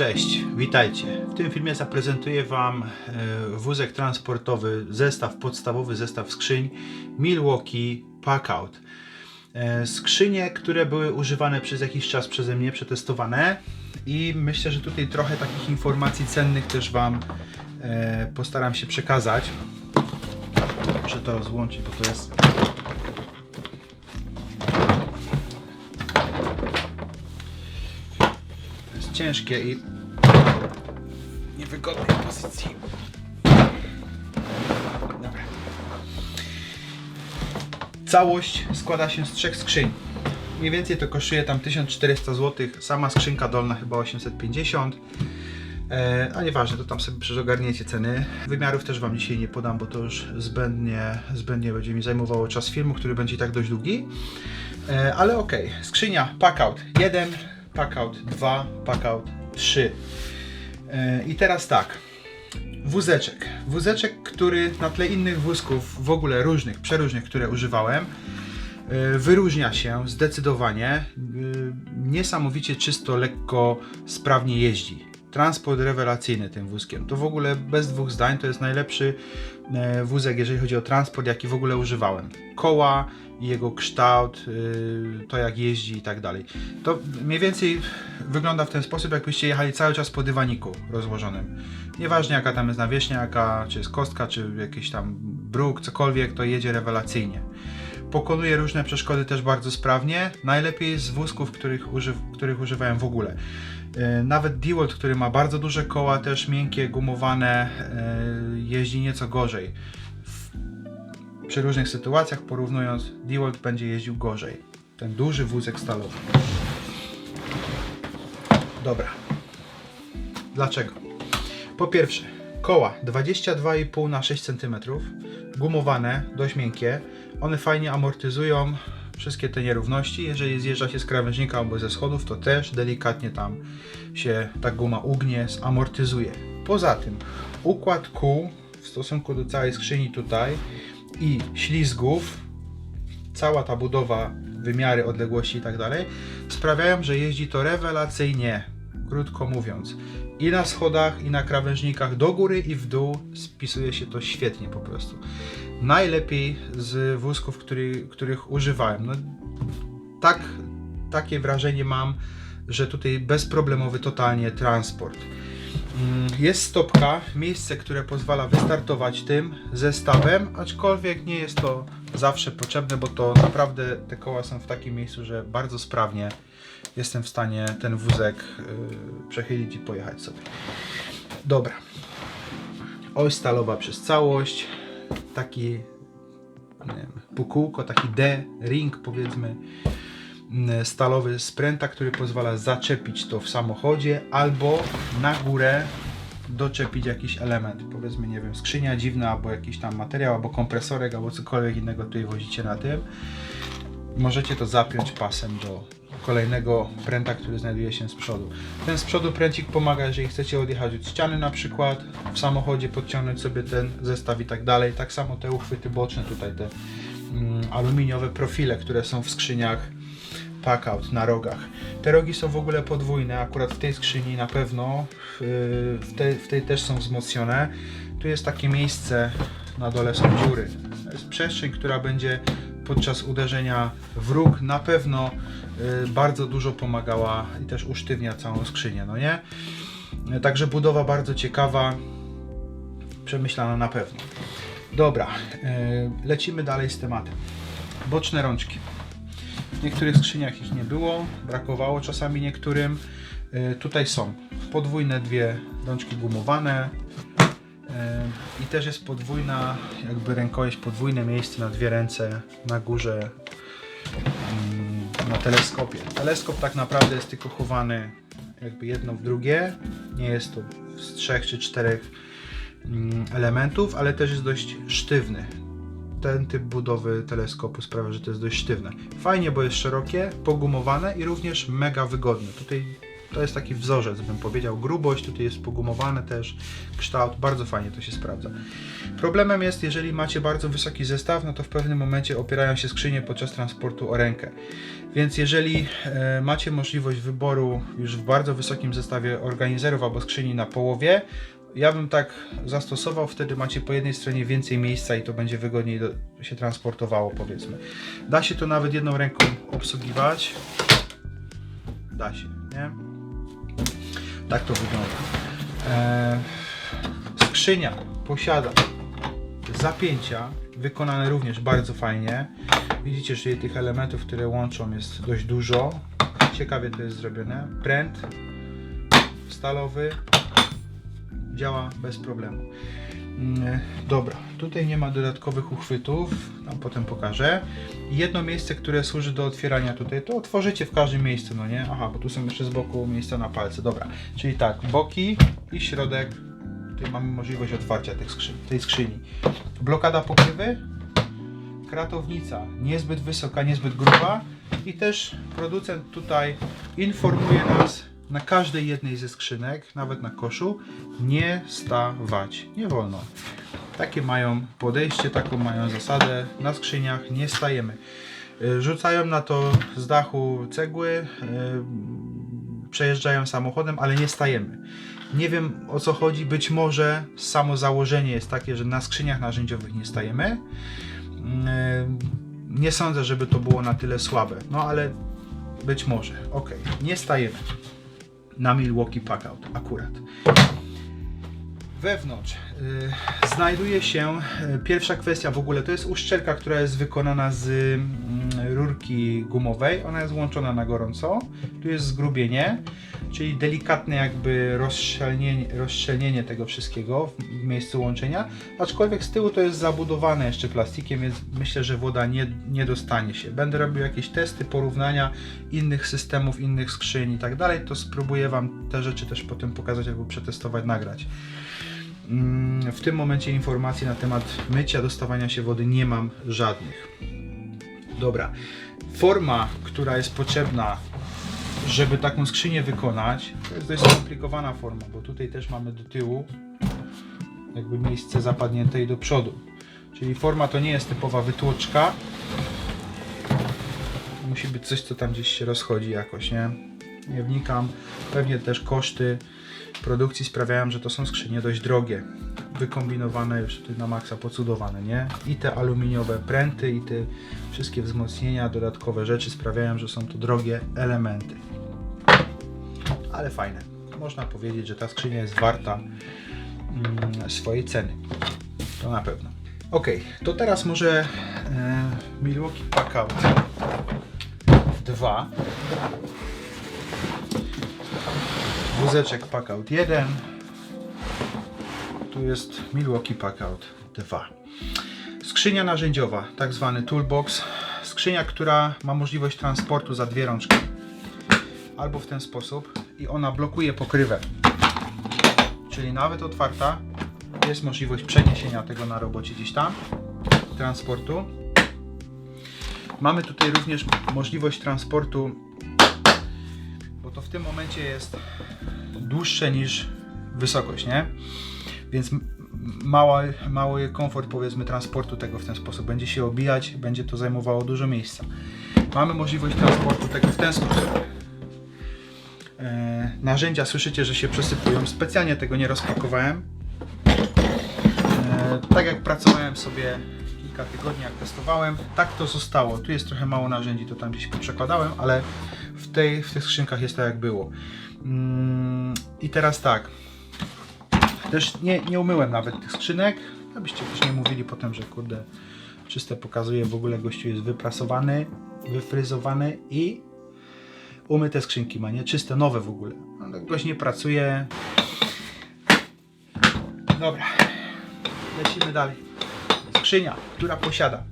Cześć, witajcie. W tym filmie zaprezentuję Wam e, wózek transportowy, zestaw, podstawowy zestaw skrzyń Milwaukee Packout. E, Skrzynie, które były używane przez jakiś czas przeze mnie, przetestowane i myślę, że tutaj trochę takich informacji cennych też Wam e, postaram się przekazać. Muszę to rozłączyć, bo to jest ciężkie i niewygodnej pozycji. Dobra. Całość składa się z trzech skrzyń. Mniej więcej to kosztuje tam 1400 zł. Sama skrzynka dolna chyba 850. E, a nieważne, to tam sobie przecież ogarniecie ceny. Wymiarów też Wam dzisiaj nie podam, bo to już zbędnie, zbędnie będzie mi zajmowało czas filmu, który będzie i tak dość długi. E, ale okej, skrzynia Packout 1, Packout 2, Packout 3. E, I teraz tak, wózeczek. Wózeczek, który na tle innych wózków, w ogóle różnych, przeróżnych, które używałem, e, wyróżnia się zdecydowanie. E, Niesamowicie czysto, lekko, sprawnie jeździ. Transport rewelacyjny tym wózkiem. To w ogóle bez dwóch zdań to jest najlepszy e, wózek, jeżeli chodzi o transport, jaki w ogóle używałem. Koła, jego kształt, y, to jak jeździ i tak dalej. To mniej więcej wygląda w ten sposób, jakbyście jechali cały czas po dywaniku rozłożonym. Nieważne jaka tam jest nawierzchnia, jaka, czy jest kostka, czy jakiś tam bruk, cokolwiek, to jedzie rewelacyjnie. Pokonuje różne przeszkody też bardzo sprawnie. Najlepiej z wózków, których, uży, których używałem w ogóle. Y, Nawet DeWalt, który ma bardzo duże koła, też miękkie, gumowane, y, jeździ nieco gorzej przy różnych sytuacjach, porównując, DeWalt będzie jeździł gorzej. Ten duży wózek stalowy. Dobra. Dlaczego? Po pierwsze, koła 22,5 na 6 cm, gumowane, dość miękkie. One fajnie amortyzują wszystkie te nierówności. Jeżeli zjeżdża się z krawężnika albo ze schodów, to też delikatnie tam się ta guma ugnie, zamortyzuje. Poza tym, układ kół w stosunku do całej skrzyni tutaj i ślizgów, cała ta budowa, wymiary, odległości i tak dalej, sprawiają, że jeździ to rewelacyjnie, krótko mówiąc. I na schodach, i na krawężnikach, do góry i w dół spisuje się to świetnie po prostu. Najlepiej z wózków, który, których używałem. No, tak, takie wrażenie mam, że tutaj bezproblemowy totalnie transport. Mm, Jest stopka, miejsce, które pozwala wystartować tym zestawem, aczkolwiek nie jest to zawsze potrzebne, bo to naprawdę te koła są w takim miejscu, że bardzo sprawnie jestem w stanie ten wózek yy, przechylić i pojechać sobie. Dobra. Oś stalowa przez całość, taki nie wiem, taki D-ring powiedzmy mm, stalowy spręta, który pozwala zaczepić to w samochodzie albo na górę doczepić jakiś element, powiedzmy, nie wiem, skrzynia dziwna, albo jakiś tam materiał, albo kompresorek, albo cokolwiek innego tutaj wozicie na tym. Możecie to zapiąć pasem do kolejnego pręta, który znajduje się z przodu. Ten z przodu pręcik pomaga, jeżeli chcecie odjechać od ściany na przykład, w samochodzie podciągnąć sobie ten zestaw i tak dalej. Tak samo te uchwyty boczne tutaj, te mm, aluminiowe profile, które są w skrzyniach Packout na rogach. Te rogi są w ogóle podwójne, akurat w tej skrzyni na pewno, w tej, w tej też są wzmocnione. Tu jest takie miejsce, na dole są dziury. To jest przestrzeń, która będzie podczas uderzenia w róg na pewno yy, bardzo dużo pomagała i też usztywnia całą skrzynię, no nie? Także budowa bardzo ciekawa, przemyślana na pewno. Dobra, yy, lecimy dalej z tematem. Boczne rączki. W niektórych skrzyniach ich nie było, brakowało czasami niektórym. Y, Tutaj są podwójne dwie rączki gumowane y, i też jest podwójna jakby rękojeść, podwójne miejsce na dwie ręce na górze mm, na teleskopie. Teleskop tak naprawdę jest tylko chowany jakby jedno w drugie. Nie jest to z trzech czy czterech mm, elementów, ale też jest dość sztywny ten typ budowy teleskopu sprawia, że to jest dość sztywne. Fajnie, bo jest szerokie, pogumowane i również mega wygodne. Tutaj To jest taki wzorzec, bym powiedział. Grubość tutaj jest pogumowane też, kształt, bardzo fajnie to się sprawdza. Problemem jest, jeżeli macie bardzo wysoki zestaw, no to w pewnym momencie opierają się skrzynie podczas transportu o rękę. Więc jeżeli e, macie możliwość wyboru już w bardzo wysokim zestawie organizerów albo skrzyni na połowie, ja bym tak zastosował, wtedy macie po jednej stronie więcej miejsca i to będzie wygodniej do, się transportowało, powiedzmy. Da się to nawet jedną ręką obsługiwać. Da się, nie? Tak to wygląda. E, skrzynia posiada zapięcia, wykonane również bardzo fajnie. Widzicie, że tych elementów, które łączą jest dość dużo. Ciekawie to jest zrobione. Pręt stalowy działa bez problemu. Mm, Dobra, tutaj nie ma dodatkowych uchwytów, tam potem pokażę. Jedno miejsce, które służy do otwierania tutaj, to otworzycie w każdym miejscu, no nie? Aha, bo tu są jeszcze z boku miejsca na palce, dobra. Czyli tak, boki i środek, tutaj mamy możliwość otwarcia tych skrzyni, tej skrzyni. Blokada pokrywy, kratownica niezbyt wysoka, niezbyt gruba i też producent tutaj informuje nas na każdej jednej ze skrzynek, nawet na koszu, nie stawać. Nie wolno. Takie mają podejście, taką mają zasadę. Na skrzyniach nie stajemy. Y, Rzucają na to z dachu cegły, y, przejeżdżają samochodem, ale nie stajemy. Nie wiem o co chodzi, być może samo założenie jest takie, że na skrzyniach narzędziowych nie stajemy. Yy, Nie sądzę, żeby to było na tyle słabe, no ale być może. Ok, nie stajemy na Milwaukee Packout akurat. Wewnątrz znajduje się yy, pierwsza kwestia w ogóle, to jest uszczelka, która jest wykonana z mm, rurki gumowej. Ona jest włączona na gorąco. Tu jest zgrubienie, czyli delikatne jakby rozszczelnienie, rozszczelnienie tego wszystkiego w, w miejscu łączenia. Aczkolwiek z tyłu to jest zabudowane jeszcze plastikiem, więc myślę, że woda nie, nie dostanie się. Będę robił jakieś testy, porównania innych systemów, innych skrzyń i tak dalej, to spróbuję Wam te rzeczy też potem pokazać albo przetestować, nagrać. Mm, W tym momencie informacji na temat mycia, dostawania się wody nie mam żadnych. Dobra. Forma, która jest potrzebna, żeby taką skrzynię wykonać, to jest dość skomplikowana forma, bo tutaj też mamy do tyłu jakby miejsce zapadnięte i do przodu. Czyli forma to nie jest typowa wytłoczka. Musi być coś, co tam gdzieś się rozchodzi jakoś, nie? Nie wnikam. Pewnie też koszty produkcji sprawiają, że to są skrzynie dość drogie. Wykombinowane już na maksa, pocudowane, nie? I te aluminiowe pręty, i te wszystkie wzmocnienia, dodatkowe rzeczy sprawiają, że są to drogie elementy. Ale fajne. Można powiedzieć, że ta skrzynia jest warta mm, swojej ceny. To na pewno. Ok, to teraz może e, Milwaukee Packout 2 wózeczek Packout 1 tu jest Milwaukee Packout 2 skrzynia narzędziowa, tak zwany toolbox. Skrzynia, która ma możliwość transportu za dwie rączki. Albo w ten sposób i ona blokuje pokrywę. Czyli nawet otwarta jest możliwość przeniesienia tego na robocie gdzieś tam transportu. Mamy tutaj również możliwość transportu bo to w tym momencie jest dłuższe niż wysokość, nie? Więc mały, mały komfort powiedzmy transportu tego w ten sposób. Będzie się obijać, będzie to zajmowało dużo miejsca. Mamy możliwość transportu tego w ten sposób. E, narzędzia słyszycie, że się przesypują. Specjalnie tego nie rozpakowałem. E, tak jak pracowałem sobie kilka tygodni, jak testowałem, tak to zostało. Tu jest trochę mało narzędzi, to tam gdzieś przekładałem, ale w, tej, w tych skrzynkach jest tak jak było. Mm, I teraz tak. Też nie, nie umyłem nawet tych skrzynek, abyście też nie mówili potem, że kurde, czyste pokazuje, w ogóle gościu jest wyprasowany, wyfryzowany i umyte skrzynki ma, nie? Czyste, nowe w ogóle. No, tak gość nie pracuje. Dobra, lecimy dalej. Skrzynia, która posiada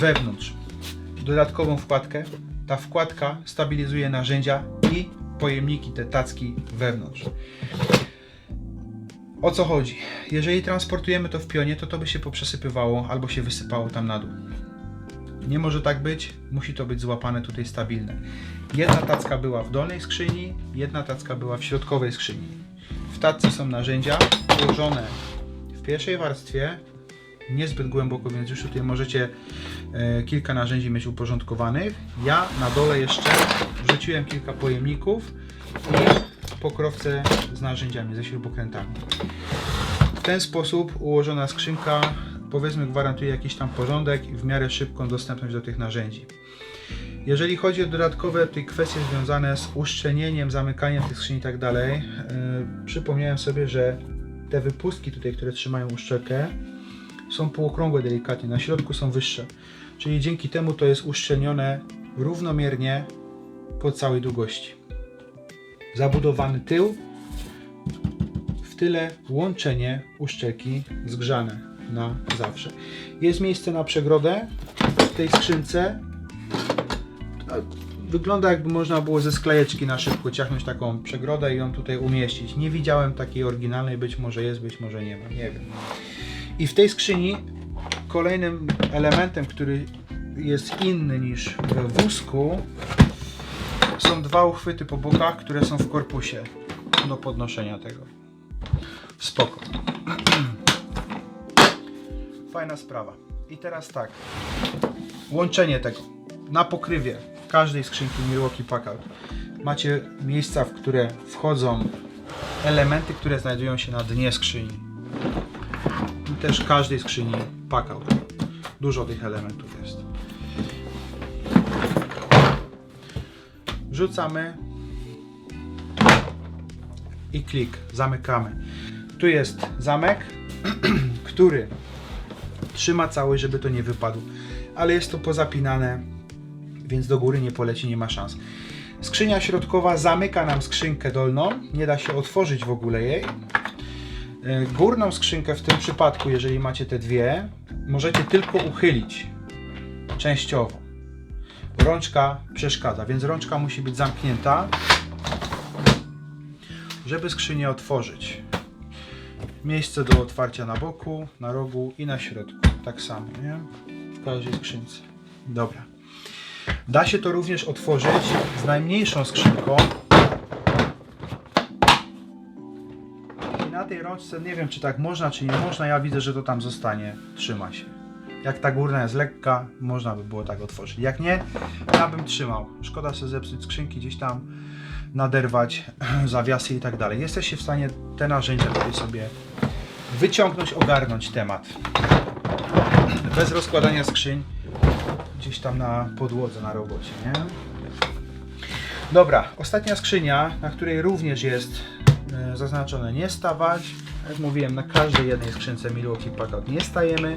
wewnątrz dodatkową wkładkę. Ta wkładka stabilizuje narzędzia i pojemniki, te tacki wewnątrz. O co chodzi? Jeżeli transportujemy to w pionie, to to by się poprzesypywało albo się wysypało tam na dół. Nie może tak być, musi to być złapane tutaj stabilne. Jedna tacka była w dolnej skrzyni, jedna tacka była w środkowej skrzyni. W tacce są narzędzia ułożone w pierwszej warstwie, niezbyt głęboko, więc już tutaj możecie kilka narzędzi mieć uporządkowanych. Ja na dole jeszcze wrzuciłem kilka pojemników i pokrowce z narzędziami, ze śrubokrętami. W ten sposób ułożona skrzynka powiedzmy gwarantuje jakiś tam porządek i w miarę szybką dostępność do tych narzędzi. Jeżeli chodzi o dodatkowe tutaj kwestie związane z uszczelnieniem, zamykaniem tych skrzyń i tak dalej, yy, przypomniałem sobie, że te wypustki tutaj, które trzymają uszczelkę, są półokrągłe delikatnie, na środku są wyższe. Czyli dzięki temu to jest uszczelnione równomiernie po całej długości. Zabudowany tył, w tyle łączenie uszczelki zgrzane na zawsze. Jest miejsce na przegrodę w tej skrzynce. Wygląda jakby można było ze sklejeczki na szybko ciachnąć taką przegrodę i ją tutaj umieścić. Nie widziałem takiej oryginalnej, być może jest, być może nie ma, nie wiem. I w tej skrzyni kolejnym elementem, który jest inny niż we wózku, są dwa uchwyty po bokach, które są w korpusie do podnoszenia tego. Spoko. Fajna sprawa. I teraz tak. Łączenie tego. Na pokrywie każdej skrzynki Milwaukee Packard macie miejsca, w które wchodzą elementy, które znajdują się na dnie skrzyni. Też każdej skrzyni Packard. Dużo tych elementów jest. Wrzucamy i klik, zamykamy. Tu jest zamek, który trzyma cały, żeby to nie wypadł, ale jest to pozapinane, więc do góry nie poleci, nie ma szans. Skrzynia środkowa zamyka nam skrzynkę dolną, nie da się otworzyć w ogóle jej. E, Górną skrzynkę w tym przypadku, jeżeli macie te dwie, możecie tylko uchylić częściowo. Rączka przeszkadza, więc rączka musi być zamknięta, żeby skrzynię otworzyć. Miejsce do otwarcia na boku, na rogu i na środku. Tak samo, nie? W każdej skrzynce. Dobra. Da się to również otworzyć z najmniejszą skrzynką. Tej rączce nie wiem, czy tak można, czy nie można. Ja widzę, że to tam zostanie. Trzyma się. Jak ta górna jest lekka, można by było tak otworzyć. Jak nie, ja bym trzymał. Szkoda sobie zepsuć skrzynki gdzieś tam, naderwać zawiasy i tak dalej. Jesteście w stanie te narzędzia tutaj sobie wyciągnąć, ogarnąć temat. Bez rozkładania skrzyń gdzieś tam na podłodze, na robocie, nie? Dobra, ostatnia skrzynia, na której również jest zaznaczone nie stawać. Jak mówiłem, na każdej jednej skrzynce Milwaukee Packard nie stajemy.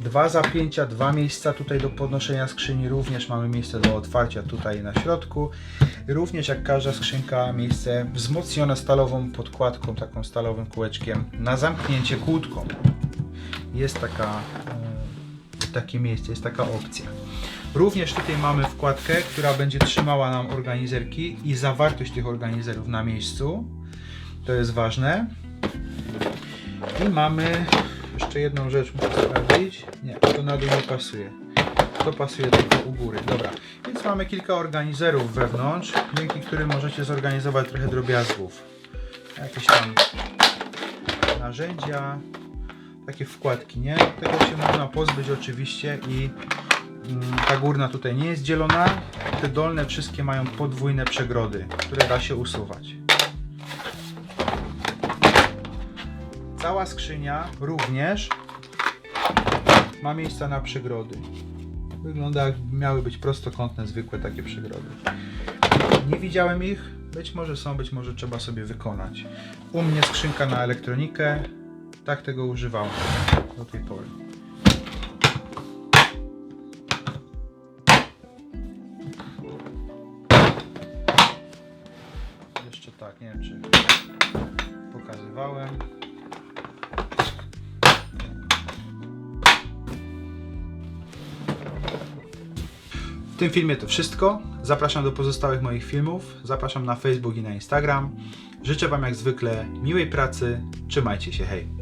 Dwa zapięcia, dwa miejsca tutaj do podnoszenia skrzyni, również mamy miejsce do otwarcia tutaj na środku. Również jak każda skrzynka, miejsce wzmocnione stalową podkładką, taką stalowym kółeczkiem na zamknięcie kłódką. Jest taka, e, takie miejsce, jest taka opcja. Również tutaj mamy wkładkę, która będzie trzymała nam organizerki i zawartość tych organizerów na miejscu. To jest ważne. I mamy jeszcze jedną rzecz, muszę sprawdzić. Nie, to na dół nie pasuje. To pasuje tylko u góry. Dobra, więc mamy kilka organizerów wewnątrz, dzięki którym możecie zorganizować trochę drobiazgów. Jakieś tam narzędzia, takie wkładki, nie? Tego się można pozbyć oczywiście i mm, ta górna tutaj nie jest dzielona. Te dolne wszystkie mają podwójne przegrody, które da się usuwać. Cała skrzynia również ma miejsca na przegrody. Wygląda jakby miały być prostokątne, zwykłe takie przegrody. Nie widziałem ich, być może są, być może trzeba sobie wykonać. U mnie skrzynka na elektronikę, tak tego używałem do tej pory. Jeszcze tak, nie wiem czy pokazywałem. W tym filmie to wszystko. Zapraszam do pozostałych moich filmów. Zapraszam na Facebook i na Instagram. Życzę Wam jak zwykle miłej pracy. Trzymajcie się, hej!